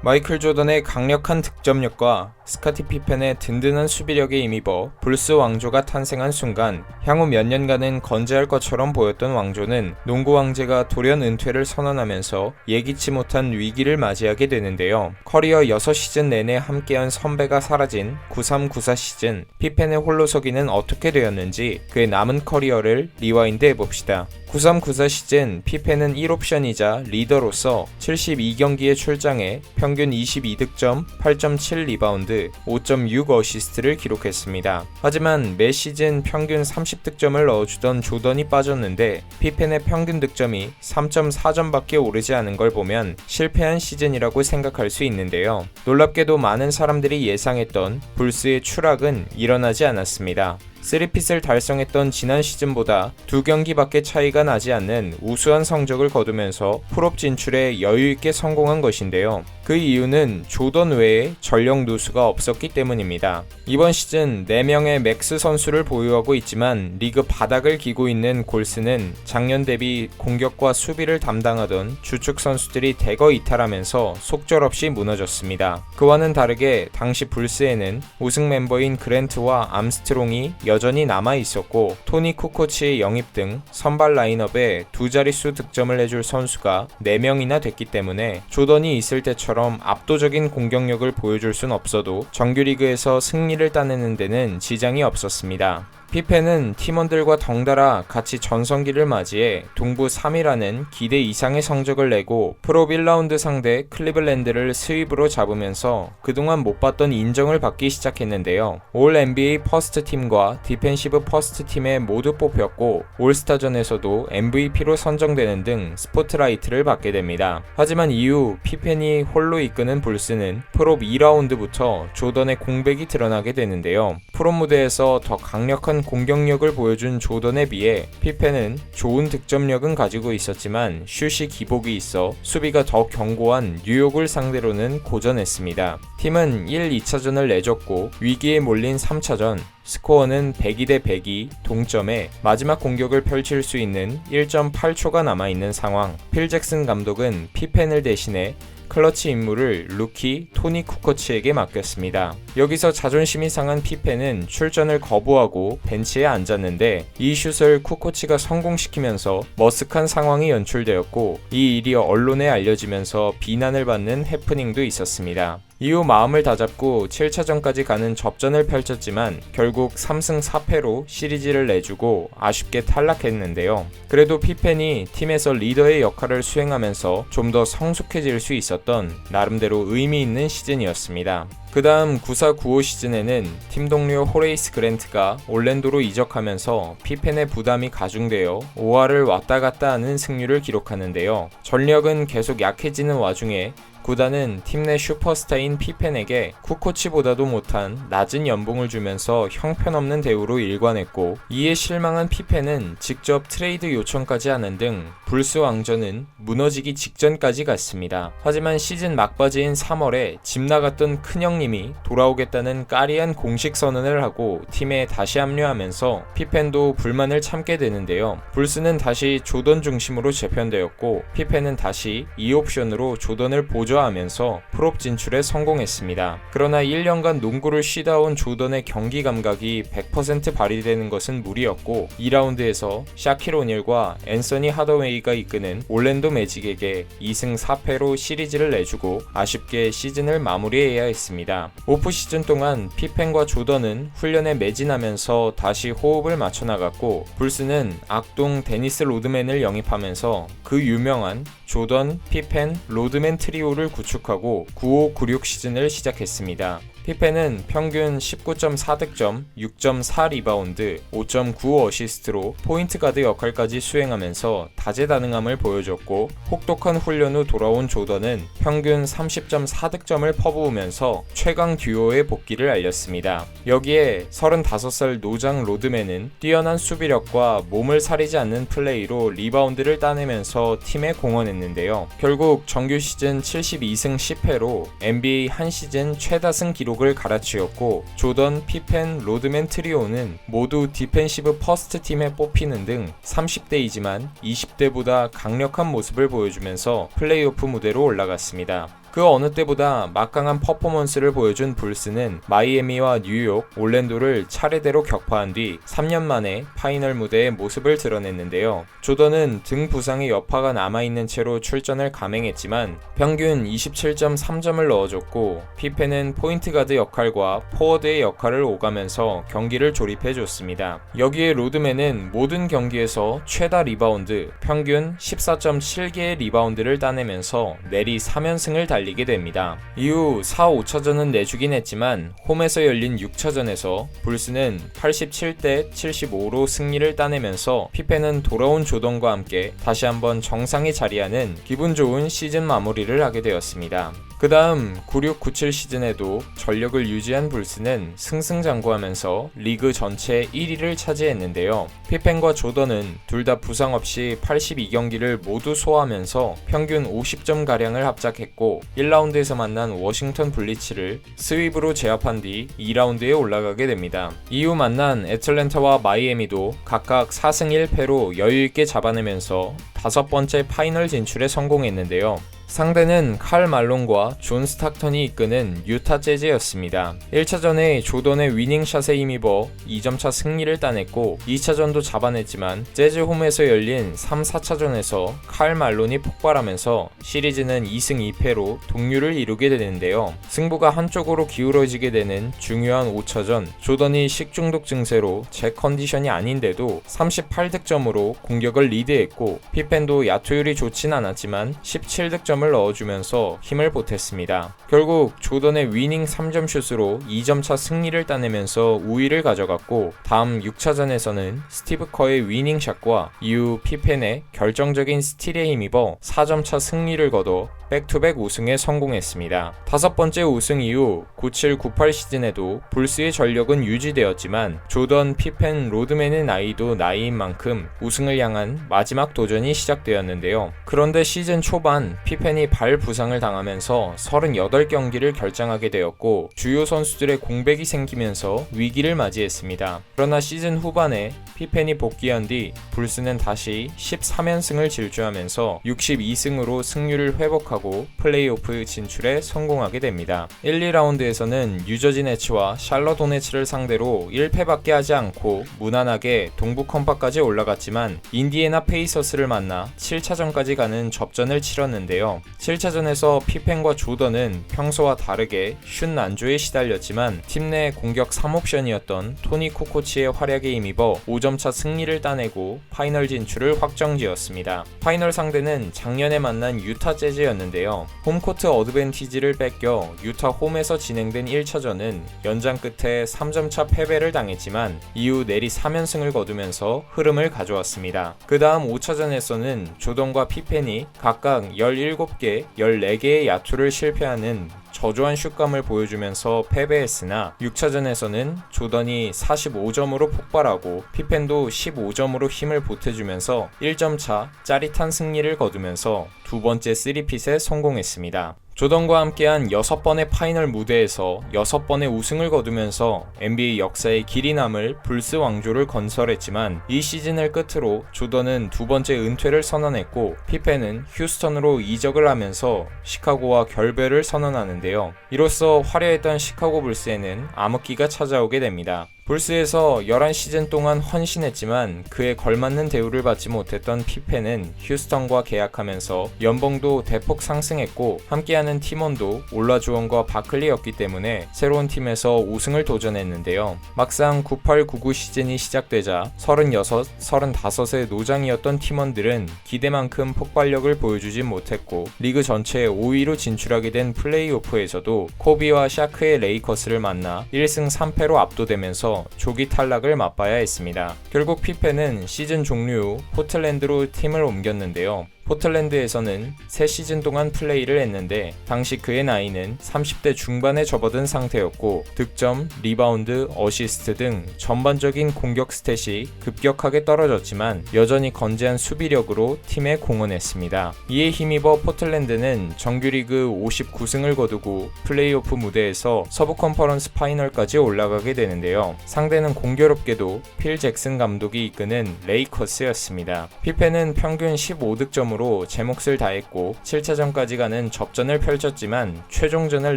마이클 조던의 강력한 득점력과 스카티 피펜의 든든한 수비력에 힘입어 불스 왕조가 탄생한 순간 향후 몇 년간은 건재할 것처럼 보였던 왕조는 농구 왕제가 돌연 은퇴를 선언하면서 예기치 못한 위기를 맞이하게 되는데요. 커리어 6시즌 내내 함께한 선배가 사라진 93-94 시즌 피펜의 홀로서기는 어떻게 되었는지 그의 남은 커리어를 리와인드 해봅시다. 93-94 시즌 피펜은 1옵션이자 리더로서 72경기에 출장해 평균 22득점, 8.7 리바운드, 5.6 어시스트를 기록했습니다. 하지만 매 시즌 평균 30득점을 넣어주던 조던이 빠졌는데 피펜의 평균 득점이 3.4점밖에 오르지 않은 걸 보면 실패한 시즌이라고 생각할 수 있는데요. 놀랍게도 많은 사람들이 예상했던 불스의 추락은 일어나지 않았습니다. 3핏을 달성했던 지난 시즌보다 두 경기밖에 차이가 나지 않는 우수한 성적을 거두면서 풀업 진출에 여유있게 성공한 것인데요. 그 이유는 조던 외에 전력 누수가 없었기 때문입니다. 이번 시즌 4명의 맥스 선수를 보유하고 있지만 리그 바닥을 기고 있는 골스는 작년 대비 공격과 수비를 담당하던 주축 선수들이 대거 이탈하면서 속절없이 무너졌습니다. 그와는 다르게 당시 불스에는 우승 멤버인 그랜트와 암스트롱이 여전히 남아 있었고 토니 쿠코치의 영입 등 선발 라인업에 두 자릿수 득점을 해줄 선수가 4명이나 됐기 때문에 조던이 있을 때처럼 압도적인 공격력을 보여줄 순 없어도 정규리그에서 승리를 따내는 데는 지장이 없었습니다. 피펜은 팀원들과 덩달아 같이 전성기를 맞이해 동부 3위라는 기대 이상의 성적을 내고 프로 1라운드 상대 클리블랜드를 스윕으로 잡으면서 그동안 못 받던 인정을 받기 시작했는데요. 올 NBA 퍼스트 팀과 디펜시브 퍼스트 팀에 모두 뽑혔고 올스타전에서도 MVP로 선정되는 등 스포트라이트를 받게 됩니다. 하지만 이후 피펜이 홀로 이끄는 불스는 프로 2라운드부터 조던의 공백이 드러나게 되는데요. 프로 무대에서 더 강력한 공격력을 보여준 조던에 비해 피펜은 좋은 득점력은 가지고 있었지만 슛이 기복이 있어 수비가 더 견고한 뉴욕을 상대로는 고전했습니다. 팀은 1, 2차전을 내줬고 위기에 몰린 3차전 스코어는 102대 102 동점에 마지막 공격을 펼칠 수 있는 1.8초가 남아있는 상황 필 잭슨 감독은 피펜을 대신해 클러치 임무를 루키 토니 쿠커치에게 맡겼습니다. 여기서 자존심이 상한 피펜은 출전을 거부하고 벤치에 앉았는데 이 슛을 쿠코치가 성공시키면서 머쓱한 상황이 연출되었고 이 일이 언론에 알려지면서 비난을 받는 해프닝도 있었습니다. 이후 마음을 다잡고 7차전까지 가는 접전을 펼쳤지만 결국 3승 4패로 시리즈를 내주고 아쉽게 탈락했는데요. 그래도 피펜이 팀에서 리더의 역할을 수행하면서 좀 더 성숙해질 수 있었던 나름대로 의미 있는 시즌이었습니다. 그 다음 94-95 시즌에는 팀 동료 호레이스 그랜트가 올랜도로 이적하면서 피펜의 부담이 가중되어 5화를 왔다 갔다 하는 승률을 기록하는데요. 전력은 계속 약해지는 와중에 구단은 팀 내 슈퍼스타인 피펜에게 쿠코치보다도 못한 낮은 연봉을 주면서 형편없는 대우로 일관했고 이에 실망한 피펜은 직접 트레이드 요청까지 하는 등 불스 왕조는 무너지기 직전까지 갔습니다. 하지만 시즌 막바지인 3월에 집 나갔던 큰형님이 돌아오겠다는 까리한 공식 선언을 하고 팀에 다시 합류하면서 피펜도 불만을 참게 되는데요. 불스는 다시 조던 중심으로 재편되었고 피펜은 다시 2옵션으로 조던을 보조 하면서 프롭 진출에 성공했습니다. 그러나 1년간 농구를 쉬다 온 조던의 경기 감각이 100% 발휘되는 것은 무리였고 2라운드에서 샤킬 오닐과 앤서니 하더웨이가 이끄는 올랜도 매직에게 2승 4패로 시리즈를 내주고 아쉽게 시즌을 마무리해야 했습니다. 오프 시즌 동안 피펜과 조던은 훈련에 매진하면서 다시 호흡을 맞춰 나갔고 불스는 악동 데니스 로드맨을 영입하면서 그 유명한 조던, 피펜, 로드맨 트리오를 구축하고 95-96 시즌을 시작했습니다. 피펜은 평균 19.4득점, 6.4 리바운드, 5.9 어시스트로 포인트 가드 역할까지 수행하면서 다재다능함을 보여줬고 혹독한 훈련 후 돌아온 조던은 평균 30.4득점을 퍼부으면서 최강 듀오의 복귀를 알렸습니다. 여기에 35살 노장 로드맨은 뛰어난 수비력과 몸을 사리지 않는 플레이로 리바운드를 따내면서 팀에 공헌했는데요. 결국 정규 시즌 72승 10패로 NBA 한 시즌 최다승 기록 기록을 갈아치웠고 조던, 피펜, 로드맨 트리오는 모두 디펜시브 퍼스트 팀에 뽑히는 등 30대이지만 20대보다 강력한 모습을 보여주면서 플레이오프 무대로 올라갔습니다. 그 어느 때보다 막강한 퍼포먼스를 보여준 불스는 마이애미와 뉴욕, 올랜도를 차례대로 격파한 뒤 3년 만에 파이널 무대에 모습을 드러냈는데요. 조던은 등 부상의 여파가 남아있는 채로 출전을 감행했지만 평균 27.3점을 넣어줬고 피펜은 포인트 가드 역할과 포워드의 역할을 오가면서 경기를 조립해줬습니다. 여기에 로드맨은 모든 경기에서 최다 리바운드, 평균 14.7개의 리바운드를 따내면서 내리 3연승을 달리게 됩니다. 이후 4, 5차전은 내주긴 했지만 홈에서 열린 6차전에서 불스는 87대 75로 승리를 따내면서 피펜은 돌아온 조던과 함께 다시 한번 정상에 자리하는 기분 좋은 시즌 마무리를 하게 되었습니다. 그 다음 9697 시즌에도 전력을 유지한 불스는 승승장구하면서 리그 전체 1위를 차지했는데요. 피펜과 조던은 둘 다 부상 없이 82경기를 모두 소화하면서 평균 50점 가량을 합작했고 1라운드에서 만난 워싱턴 블리츠를 스윕으로 제압한 뒤 2라운드에 올라가게 됩니다. 이후 만난 애틀랜타와 마이애미도 각각 4승 1패로 여유있게 잡아내면서 다섯 번째 파이널 진출에 성공했는데요. 상대는 칼 말론과 존 스탁턴이 이끄는 유타 재즈였습니다. 1차전에 조던의 위닝샷에 힘입어 2점차 승리를 따냈고 2차전도 잡아냈지만 재즈 홈에서 열린 3, 4차전에서 칼 말론이 폭발하면서 시리즈는 2승 2패로 동률을 이루게 되는데요. 승부가 한쪽으로 기울어지게 되는 중요한 5차전 조던이 식중독 증세로 제 컨디션이 아닌데도 38득점으로 공격을 리드했고 피 펜도 야투율이 좋진 않았지만 17득점 3점을 넣어주면서 힘을 보탰습니다. 결국 조던의 위닝 3점 슛으로 2점차 승리를 따내면서 우위를 가져갔고 다음 6차전에서는 스티브 커의 위닝 샷과 이후 피펜의 결정적인 스틸에 힘입어 4점차 승리를 거둬 백투백 우승에 성공했습니다. 다섯 번째 우승 이후 97-98 시즌에도 불스의 전력은 유지되었지만 조던, 피펜, 로드맨의 나이도 나이인 만큼 우승을 향한 마지막 도전이 시작되었는데요. 그런데 시즌 초반 피펜이 발 부상을 당하면서 38경기를 결장하게 되었고 주요 선수들의 공백이 생기면서 위기를 맞이했습니다. 그러나 시즌 후반에 피펜이 복귀한 뒤 불스는 다시 13연승을 질주하면서 62승으로 승률을 회복하고 하고 플레이오프 진출에 성공하게 됩니다. 1, 2라운드에서는 유저지 네츠와 샬럿 호네츠를 상대로 1패밖에 하지 않고 무난하게 동부 컴파까지 올라갔지만 인디애나 페이서스를 만나 7차전까지 가는 접전을 치렀는데요. 7차전에서 피펜과 조던은 평소와 다르게 슛 난조에 시달렸지만 팀 내 공격 3옵션이었던 토니 코코치의 활약에 힘입어 5점차 승리를 따내고 파이널 진출을 확정지었습니다. 파이널 상대는 작년에 만난 유타 재즈였는데 있는데요. 홈코트 어드밴티지를 뺏겨 유타 홈에서 진행된 1차전은 연장 끝에 3점차 패배를 당했지만 이후 내리 3연승을 거두면서 흐름을 가져왔습니다. 그 다음 5차전에서는 조던과 피펜이 각각 17개, 14개의 야투를 실패하는 저조한 슛감을 보여주면서 패배했으나 6차전에서는 조던이 45점으로 폭발하고 피펜도 15점으로 힘을 보태주면서 1점 차 짜릿한 승리를 거두면서 두 번째 3핏에 성공했습니다. 조던과 함께한 6번의 파이널 무대에서 6번의 우승을 거두면서 NBA 역사의 길이 남을 불스 왕조를 건설했지만 이 시즌을 끝으로 조던은 두 번째 은퇴를 선언했고 피펜은 휴스턴으로 이적을 하면서 시카고와 결별을 선언하는데요. 이로써 화려했던 시카고 불스에는 암흑기가 찾아오게 됩니다. 불스에서 11시즌 동안 헌신했지만 그에 걸맞는 대우를 받지 못했던 피펜은 휴스턴과 계약하면서 연봉도 대폭 상승했고 함께하는 팀원도 올라주원과 바클리였기 때문에 새로운 팀에서 우승을 도전했는데요. 막상 98-99 시즌이 시작되자 36, 35의 노장이었던 팀원들은 기대만큼 폭발력을 보여주지 못했고 리그 전체 5위로 진출하게 된 플레이오프에서도 코비와 샤크의 레이커스를 만나 1승 3패로 압도되면서 조기 탈락을 맛봐야 했습니다. 결국 피펜은 시즌 종료 후 포틀랜드로 팀을 옮겼는데요. 포틀랜드에서는 3시즌 동안 플레이를 했는데 당시 그의 나이는 30대 중반에 접어든 상태였고 득점, 리바운드, 어시스트 등 전반적인 공격 스탯이 급격하게 떨어졌지만 여전히 건재한 수비력으로 팀에 공헌했습니다. 이에 힘입어 포틀랜드는 정규리그 59승을 거두고 플레이오프 무대에서 서부 컨퍼런스 파이널까지 올라가게 되는데요. 상대는 공교롭게도 필 잭슨 감독이 이끄는 레이커스였습니다. 피펜은 평균 15득점으로 부상으로 제 몫을 다했고 7차전까지 가는 접전을 펼쳤지만 최종전을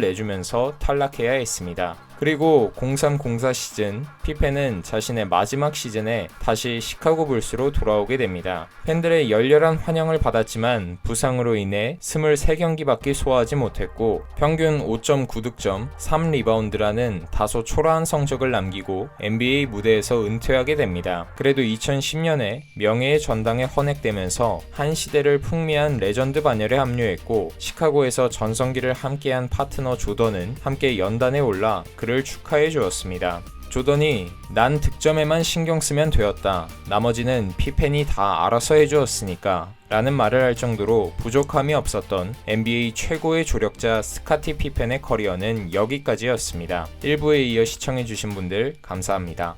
내주면서 탈락해야 했습니다. 그리고 0304 시즌 피펜은 자신의 마지막 시즌에 다시 시카고 불스로 돌아오게 됩니다. 팬들의 열렬한 환영을 받았지만 부상으로 인해 23경기밖에 소화하지 못했고 평균 5.9득점, 3리바운드라는 다소 초라한 성적을 남기고 NBA 무대에서 은퇴하게 됩니다. 그래도 2010년에 명예의 전당에 헌액되면서 한 시대를 풍미한 레전드 반열에 합류했고 시카고에서 전성기를 함께한 파트너 조던은 함께 연단에 올라 그를 축하해 주었습니다. 조던이 난 득점에만 신경 쓰면 되었다. 나머지는 피펜이 다 알아서 해주었으니까. 라는 말을 할 정도로 부족함이 없었던 NBA 최고의 조력자 스카티 피펜의 커리어는 여기까지였습니다. 1부에 이어 시청해주신 분들 감사합니다.